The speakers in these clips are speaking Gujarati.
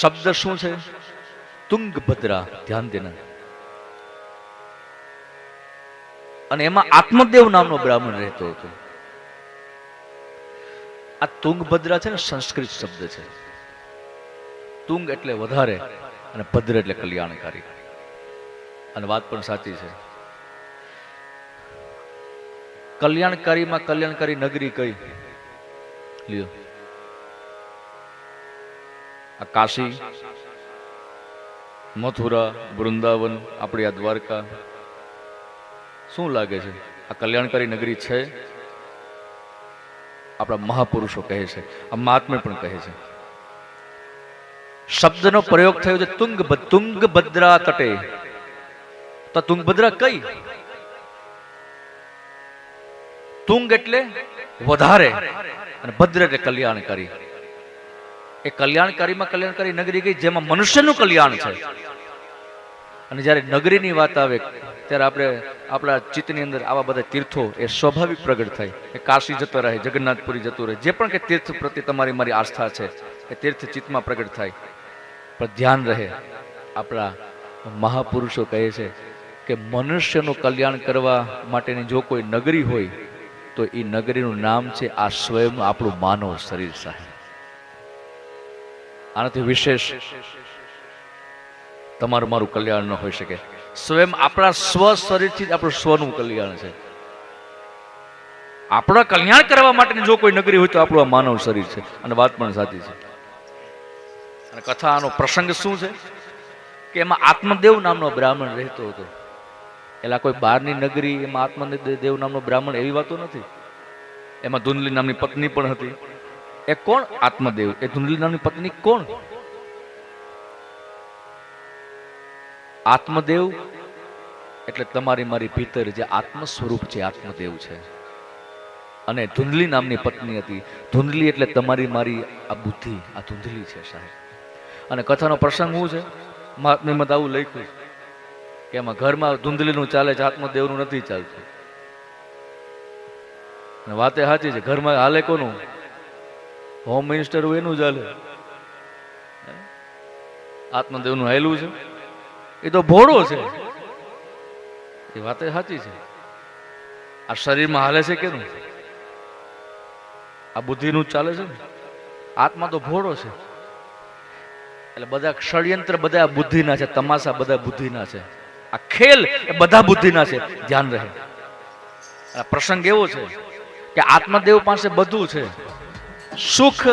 શબ્દ શું છે? તુંગભદ્રા ધ્યાન દેના. અને એમાં આત્મદેવ નામનો બ્રાહ્મણ રહેતો હતો. આ તુંગભદ્રા છે ને સંસ્કૃત શબ્દ છે. તુંગ એટલે વધારે અને ભદ્ર એટલે કલ્યાણકારી. અને વાત પણ સાચી છે. કલ્યાણકારીમાં કલ્યાણકારી નગરી કઈ? લ્યો. આ કાશી મથુરા, વૃંદાવન, આપણી આ દ્વારકા. શું લાગે છે? આ કલ્યાણકારી નગરી છે? આપણા મહાપુરુષો કહે છે, આ મહાત્મા પણ કહે છે. શબ્દનો પ્રયોગ થયો છે, તુંગ તુંગભદ્રા તટે. તો તુંગભદ્રા કઈ? તુંગ એટલે વધારે અને ભદ્ર એટલે કલ્યાણકારી. એ કલ્યાણકારીમાં કલ્યાણકારી નગરી ગઈ જેમાં મનુષ્યનું કલ્યાણ છે. અને જ્યારે નગરીની વાત આવે, ત્યારે આપણે આપણા ચિત્તની અંદર આવા બધા તીર્થો એ સ્વાભાવિક પ્રગટ થાય. એ કાશી જતો રહે, જગન્નાથપુરી જતું રહે. જે પણ કે તીર્થ પ્રત્યે તમારી મારી આસ્થા છે, એ તીર્થ ચિત્તમાં પ્રગટ થાય. પણ ધ્યાન રહે, આપણા મહાપુરુષો કહે છે કે મનુષ્યનું કલ્યાણ કરવા માટેની જો કોઈ નગરી હોય, તો એ નગરીનું નામ છે આ સ્વયં આપણું માનવ શરીર સાહેબ. આનાથી વિશેષ તમારું મારું કલ્યાણ ન હોઈ શકે. સ્વયં આપણા સ્વ શરીરથી જ આપણું સ્વનું કલ્યાણ છે. આપણા કલ્યાણ કરવા માટેની જો કોઈ નગરી હોય તો આપણું આ માનવ શરીર છે અને વાત પણ સાચી છે. અને કથાનો પ્રસંગ શું છે? કે એમાં આત્મદેવ નામનો બ્રાહ્મણ રહેતો હતો. એલા કોઈ બહારની નગરી એમાં આત્મદેવ નામનો બ્રાહ્મણ એવી વાતો નથી? એમાં ધુંદલી નામની પત્ની પણ હતી. એ કોણ આત્મદેવ? એ ધુંડલી પત્ની કોણ? આત્મદેવ? એટલે તમારી મારી ભીતર જે આત્મ સ્વરૂપ છે, આત્મદેવ છે. અને ધુંધલી નામની પત્ની હતી. ધુંધલી એટલે તમારી મારી આ બુદ્ધિ, આ ધુંધલી છે સાહેબ. અને કથાનો પ્રસંગ શું છે? મહાત્મ્યમાં મત આવું લખ્યું કે એમાં ઘરમાં ધુંધલીનું ચાલે છે, આત્મદેવનું નથી ચાલતું. વાતે સાચી છે, ઘરમાં હાલે કોનું? હોમ મિનિસ્ટર હોય એનું ચાલે આત્મદેવનું હાયલું છે. એ તો ભોળો છે. એ વાત સાચી છે. આ શરીરમાં હાલે છે કેનું આ બુદ્ધિનું જ ચાલે છે ને? આત્મા તો ભોળો છે. એટલે બધા ષડયંત્ર બધા બુદ્ધિના છે, તમાશા બધા બુદ્ધિના છે. આ ખેલ એ બધા બુદ્ધિના છે. ધ્યાન રહે પ્રસંગ એવો છે કે આત્મદેવ પાસે બધું છે. સુખ,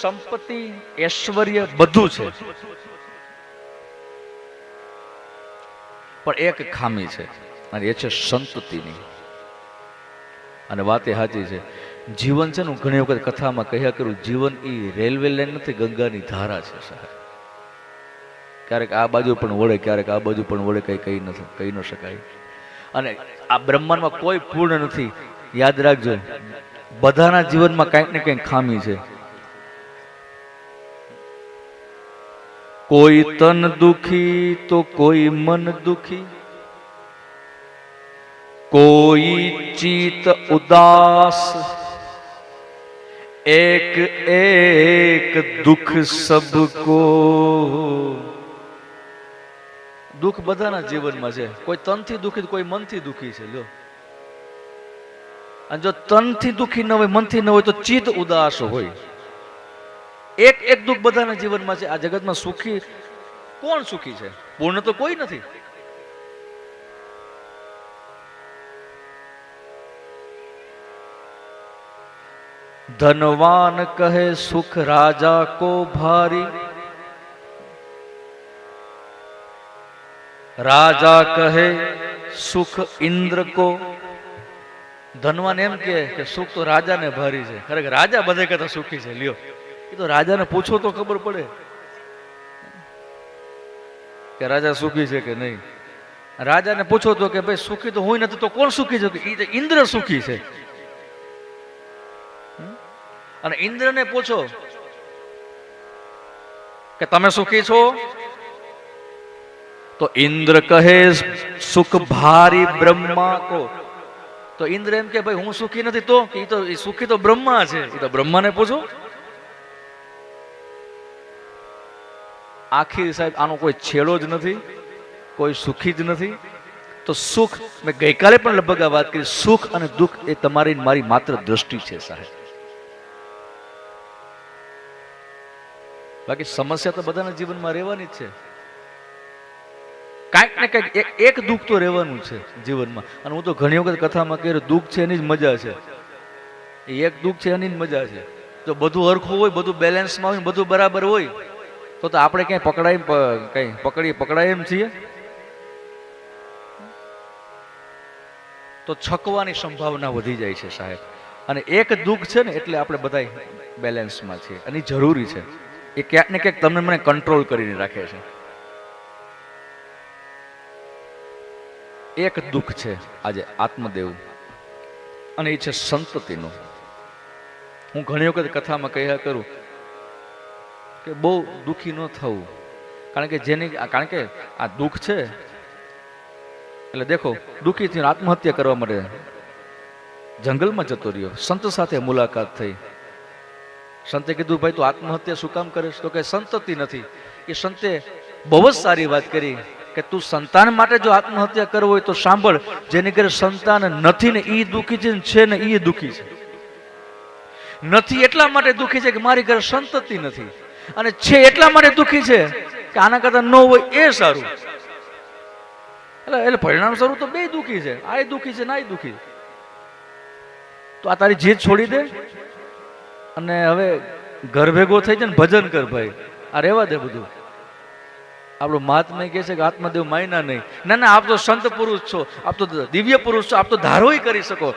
સંપત્તિ, ઐશ્વર્ય બધું છે. પણ એક ખામી છે, અને એ છે સંતતિની. અને વાત એ સાચી છે, જીવન છે ને હું ઘણી વખત કથામાં કહ્યા કરું, જીવન એ રેલવે લાઈન નથી, ગંગાની ધારા છે સાહેબ. ક્યારેક આ બાજુ પણ વળે, ક્યારેક આ બાજુ પણ વળે, કઈ કહી નથી કહી ન શકાય. અને આ બ્રહ્માંડમાં કોઈ પૂર્ણ નથી. યાદ રાખજો બધાના જીવનમાં કંઈક ને કંઈક ખામી છે. કોઈ તન દુખી તો કોઈ મન દુખી. કોઈ ચિત ઉદાસ, એક એક દુખ સબકો. દુઃખ બધાના જીવનમાં છે. કોઈ તનથી દુખી કોઈ મનથી દુખી છે, લ્યો. અને જો તનથી દુઃખી ન હોય, મનથી ન હોય, તો ચિત્ત ઉદાસ હોય. એક એક દુઃખ બધાના જીવનમાં છે. આ જગતમાં સુખી કોણ સુખી છે? પૂર્ણ તો કોઈ નથી. ધનવાન કહે, સુખ રાજા કો ભારી. રાજા કહે, સુખ ઇન્દ્ર કો ધનવાન એમ કે સુખ તો રાજાને ભારી છે. ખરેખર રાજા બધે કરતા સુખી છે. લ્યો. એ તો રાજાને પૂછો તો ખબર પડે. કે રાજા સુખી છે કે નહીં? રાજાને પૂછો તો કે ભાઈ સુખી તો હું નથી તો કોણ સુખી છે? ઇન્દ્ર સુખી છે. અને ઇન્દ્રને પૂછો કે તમે સુખી છો? તો ઇન્દ્ર કહે, સુખ ભારી બ્રહ્મા કો તો ઇન્દ્ર એમ કે, ભાઈ, હું સુખી નથી તો? એ તો સુખી તો બ્રહ્મા છે. એ તો બ્રહ્માને પૂછો. આખી સાહેબ, આનો કોઈ છેડો જ નથી, કોઈ સુખી જ નથી. તો સુખ, મેં ગઈકાલે પણ લગભગ આ વાત કરી, સુખ અને દુઃખ એ તમારી મારી માત્ર દ્રષ્ટિ છે સાહેબ. બાકી સમસ્યા તો બધાના જીવનમાં રહેવાની જ છે. કાંઈક ને કાંઈક એક દુઃખ તો રહેવાનું છે જીવનમાં. અને હું તો ઘણી વખત કથામાં કહે દુઃખ છે એની જ મજા છે. એ એક દુઃખ છે એની જ મજા છે. જો બધું હરખું હોય, બધું બેલેન્સમાં હોય બધું બરાબર હોય, તો તો આપણે ક્યાંય પકડાય કંઈ પકડી, પકડાય એમ છીએ? તો છકવાની સંભાવના વધી જાય છે સાહેબ. અને એક દુઃખ છે ને એટલે આપણે બધા બેલેન્સમાં છીએ. અને જરૂરી છે. એ ક્યાંક ને ક્યાંક તમને મને કંટ્રોલ કરીને રાખે છે. એક દુઃખ છે આજે આત્મદેવ અને એ છે સંતતિનું. હું ઘણી વખત કથામાં કહ્યા કરું કે બહુ દુઃખી ન થવું. કારણ કે જેની કારણ કે આ દુઃખ છે. એટલે દેખો દુઃખી થઈને આત્મહત્યા કરવા માટે જંગલમાં જતો રહ્યો. સંત સાથે મુલાકાત થઈ. સંતે કીધું, ભાઈ, તું આત્મહત્યા શું કામ કરે તો કે, સંતતિ નથી. એ સંતે બહુ જ સારી વાત કરી. કે તું સંતાન માટે જો આત્મહત્યા કરવો હોય તો સાંભળ, જેની ઘરે સંતાન નથી ને એ દુઃખી છે ને એ દુઃખી છે. નથી એટલા માટે દુઃખી છે કે મારી ઘરે સંતતિ નથી. અને છે એટલા માટે દુઃખી છે કે આના કરતા ન હોય એ સારું. એટલે એટલે પરિણામ સ્વરૂપ તો બે દુઃખી છે. આ દુઃખી છે ના દુઃખી છે. તો આ તારી જીદ છોડી દે. અને હવે ઘર ભેગો થઈ જાય ને ભજન કર ભાઈ. આ રહેવા દે બધું. આપણું મહાત્મા કહે છે કે આત્મદેવ માયના નહીં. ના ના, આપ તો સંત પુરુષ છો. આપ તો દિવ્ય પુરુષ છો. આપ તો ધારોય કરી શકો.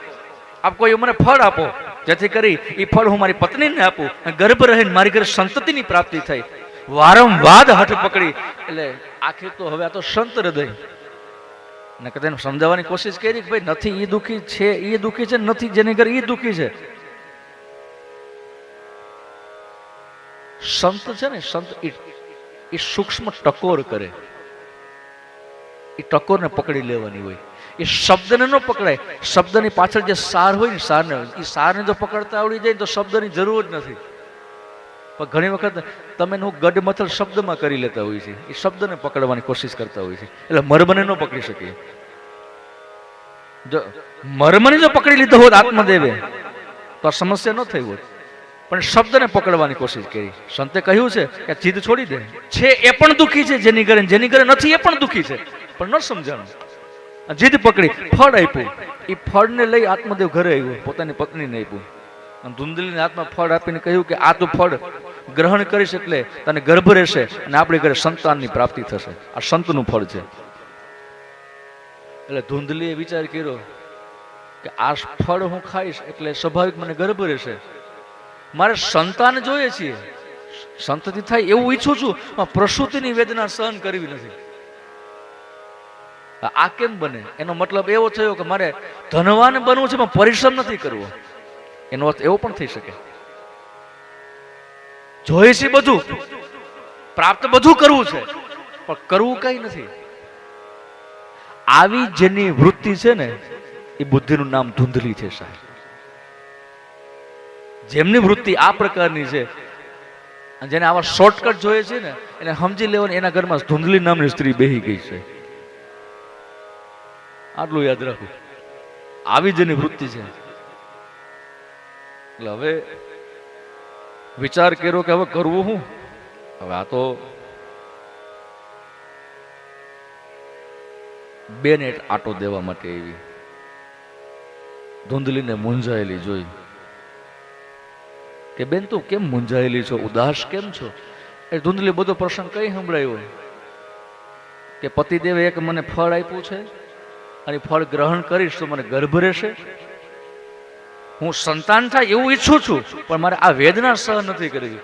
આપ કોઈ મને ફળ આપો. જેથી કરી એ ફળ હું મારી પત્નીને આપું અને ગર્ભ રહીને મારી ઘરે સંતતિની પ્રાપ્તિ થઈ. વારંવાર હઠ પકડી. એટલે આખી તો હવે આ તો સંત હૃદય. ને કદાચ સમજાવવાની કોશિશ કરી કે ભાઈ નથી એ દુઃખી છે એ દુઃખી છે, નથી, જેની ઘરે એ દુઃખી છે. સંત છે ને, સંત એ સૂક્ષ્મ ટકોર કરે. એ ટકોરને પકડી લેવાની હોય. એ શબ્દને ન પકડાય. શબ્દની પાછળ જે સાર હોય ને સારને, એ સારને જો પકડતા આવડી જાય તો શબ્દની જરૂર જ નથી. પણ ઘણી વખત તમે હું ગડમથલ શબ્દમાં કરી લેતા હોય છે એ શબ્દને પકડવાની કોશિશ કરતા હોય છે એટલે મર્મને ન પકડી શકીએ. જો, મર્મને જો પકડી લીધો હોત આત્મદેવે, તો આ સમસ્યા ન થઈ હોત. પણ શબ્દને પકડવાની કોશિશ કરી. સંતે કહ્યું છે કે જીદ છોડી દે. છે એ પણ દુઃખી છે, જેની ઘરે જેની ઘરે નથી, એ પણ દુઃખી છે. પણ ન સમજાણું. જીદ પકડી, ફળ આપ્યું. એ ફળને લઈ આત્મદેવ ઘરે આવ્યું, પોતાની પત્નીને આપ્યું. અને ધૂંધલીને આત્મા ફળ આપીને કહ્યું કે આ તું ફળ ગ્રહણ કરીશ એટલે તને ગર્ભ રહેશે અને આપણી ઘરે સંતાનની પ્રાપ્તિ થશે. આ સંતનું ફળ છે. એટલે ધૂંધલીએ વિચાર કર્યો કે આ ફળ હું ખાઈશ એટલે સ્વાભાવિક મને ગર્ભ રહેશે. મારે સંતાન જોઈએ છીએ. સંતતિ થાય એવું ઈચ્છું છું, પણ પ્રસૂતિની વેદના સહન કરવી નથી. આ કેમ બને? એનો મતલબ એવો થયો કે મારે ધનવાન બનવું છે, પણ પરિશ્રમ નથી કરવો. એનો અર્થ એવો પણ થઈ શકે. જોઈએ છે બધું. પ્રાપ્ત બધું કરવું છે, પણ કરવું કઈ નથી. આવી જેની વૃત્તિ છે ને, એ બુદ્ધિનું નામ ધૂંધલી છે સાહેબ. જેમની વૃત્તિ આ પ્રકારની છે જેને આવા શોર્ટકટ જોઈએ છે ને, એને સમજી લેવાની એના ઘરમાં ધૂંધલી નામની સ્ત્રી બેહી ગઈ છે. આટલું યાદ રાખવું આવી જેની વૃત્તિ છે. એટલે હવે વિચાર કર્યો કે હવે કરવું હું? હવે આ તો બે નેટ આટો દેવા માટે આવી. ધૂંધલીને મૂંઝાયેલી જોઈ. કે બેન તું કેમ મૂંઝાયેલી છો? ઉદાસ કેમ છો? એ ધૂંધલી બધો પ્રસંગ કઈ સંભળાયો? કે પતિદેવે એક મને ફળ આપ્યું છે, અને ફળ ગ્રહણ કરીશ તો મને ગર્ભ રહેશે? હું સંતાન થાય એવું ઈચ્છું છું, પણ મારે આ વેદના સહન નથી કરવી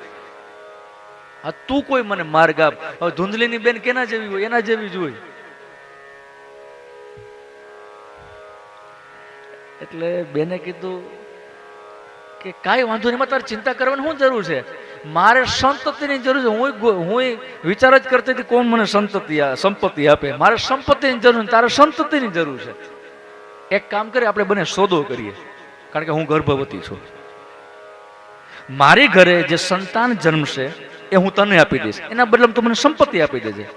આ તું કોઈ મને માર્ગ આપ. હવે ધૂંધલીની બેન કેના જેવી હોય? એના જેવી જ હોય. એટલે બેને કીધું કે કાંઈ વાંધો નહીં તારે ચિંતા કરવાની શું જરૂર છે? મારે સંતતિની જરૂર છે. હું હું વિચાર જ કરતી હતી કોણ મને સંતતિ સંપત્તિ આપે. મારે સંપત્તિની જરૂર છે, તારે સંતતિની જરૂર છે. એક કામ કરીએ, આપણે બંને સોદો કરીએ. કારણ કે હું ગર્ભવતી છું. મારી ઘરે જે સંતાન જન્મશે, એ હું તને આપી દઈશ. એના બદલે તું મને સંપત્તિ આપી દેજે.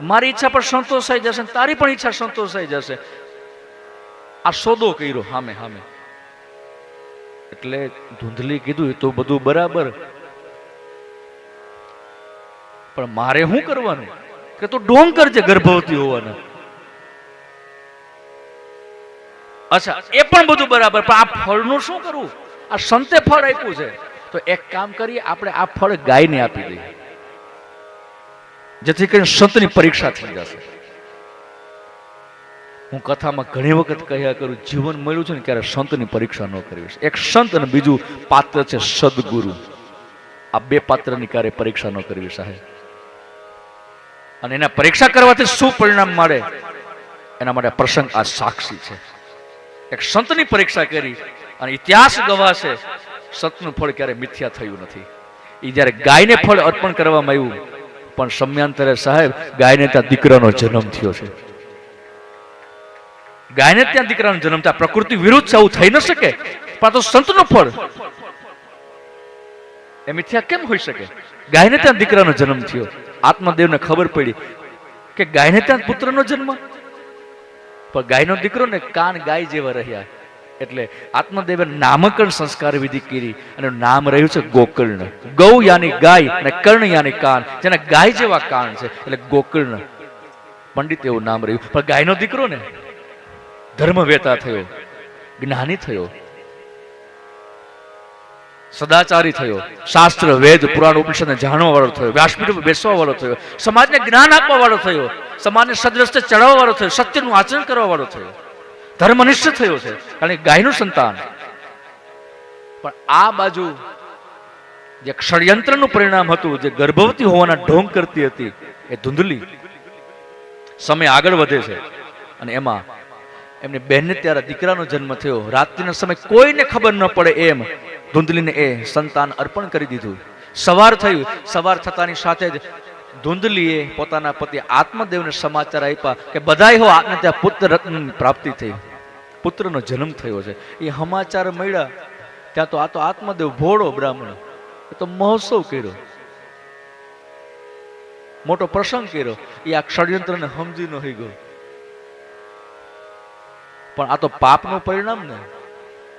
મારી ઈચ્છા પર સંતોષ થઈ જશે તારી પણ ઈચ્છા સંતોષ થઈ જશે. આ સોદો કર્યો, હામે હામે. એટલે ધૂંધલી કીધું તો બધું બરાબર. પણ મારે શું કરવાનું? કે તું ડોંગ કરજે ગર્ભવતી હોવાના. અચ્છા, એ પણ બધું બરાબર, પણ આ ફળનું શું કરવું? આ સંતે ફળ આપ્યું છે. તો એક કામ કરીએ, આપણે આ ફળ ગાયને આપી દઈએ. જેથી કરીને સંતની પરીક્ષા થઈ જશે. હું કથામાં ઘણી વખત કહ્યા કરું, જીવન મળ્યું છે ને ક્યારે સંતની પરીક્ષા ન કરવી એક સંત અને બીજું પાત્ર છે સદગુરુ. આ બે પાત્રની ક્યારે પરીક્ષા ન કરવી સાહેબ? અને એના પરીક્ષા કરવાથી શું પરિણામ મળે? એના માટે પ્રસંગ આ સાક્ષી છે. એક સંતની પરીક્ષા કરી અને ઇતિહાસ ગવાશે, સતનું ફળ ક્યારે મિથ્યા થયું નથી. એ જ્યારે ગાયને ફળ અર્પણ કરવામાં આવ્યું, પણ સમયાંતરે સાહેબ ગાયને ત્યાં દીકરાનો જન્મ થયો છે. ગાયને ત્યાં દીકરાનો જન્મ થાય પ્રકૃતિ વિરુદ્ધ આવું થઈ ન શકે. પણ તો સંતનો ફળ. એ મિથ્યા કેમ હોઈ શકે? ગાયને ત્યાં દીકરાનો જન્મ થયો. આત્મદેવને ખબર પડી કે ગાયને ત્યાં પુત્રનો જન્મ. પણ ગાયનો દીકરો ને કાન ગાય જેવા રહ્યા. એટલે આત્મદેવે નામકરણ સંસ્કાર વિધિ કરી અને નામ રહ્યું છે ગોકર્ણ. ગૌ યાની ગાય અને કર્ણ યાની કાન, જેના ગાય જેવા કાન છે, એટલે ગોકર્ણ. પંડિત એવું નામ રહ્યું. પણ ગાયનો દીકરો ને ધર્મવેતા થયો, જ્ઞાની થયો, સદાચારી થયો, શાસ્ત્ર, વેદ, પુરાણ, ઉપનિષદ જાણવા વાળો થયો વ્યાસપીઠ બેસવા વાળો થયો, સમાજને જ્ઞાન આપવા વાળો થયો, સમાજને સદરસ્તે ચડાવવા વાળો થયો, સત્યનું આચરણ કરવા વાળો થયો, ધર્મનિષ્ઠ થયો છે કારણ કે ગાયનું સંતાન. પણ આ બાજુ જે ષડયંત્રનું પરિણામ હતું, જે ગર્ભવતી હોવાના ઢોંગ કરતી હતી, એ ધૂંધલી. સમય આગળ વધે છે, અને એમાં એમની બહેનને ત્યારે દીકરાનો જન્મ થયો. રાત્રિના સમય કોઈને ખબર ન પડે એમ ધૂંધલીને એ સંતાન અર્પણ કરી દીધું. સવાર થયું. સવાર થતાની સાથે જ ધૂંધલીએ પોતાના પતિ આત્મદેવને સમાચાર આપ્યા કે બધાય હો, આપને ત્યાં પુત્ર રત્નની પ્રાપ્તિ થઈ. પુત્રનો જન્મ થયો છે. એ સમાચાર મળ્યા. ત્યાં તો આ તો આત્મદેવ ભોળો બ્રાહ્મણ. એ તો મહોત્સવ કર્યો. મોટો પ્રસંગ કર્યો. એ આ ષડયંત્રને સમજી ન ગયો. પણ આ તો પાપનું પરિણામ ને.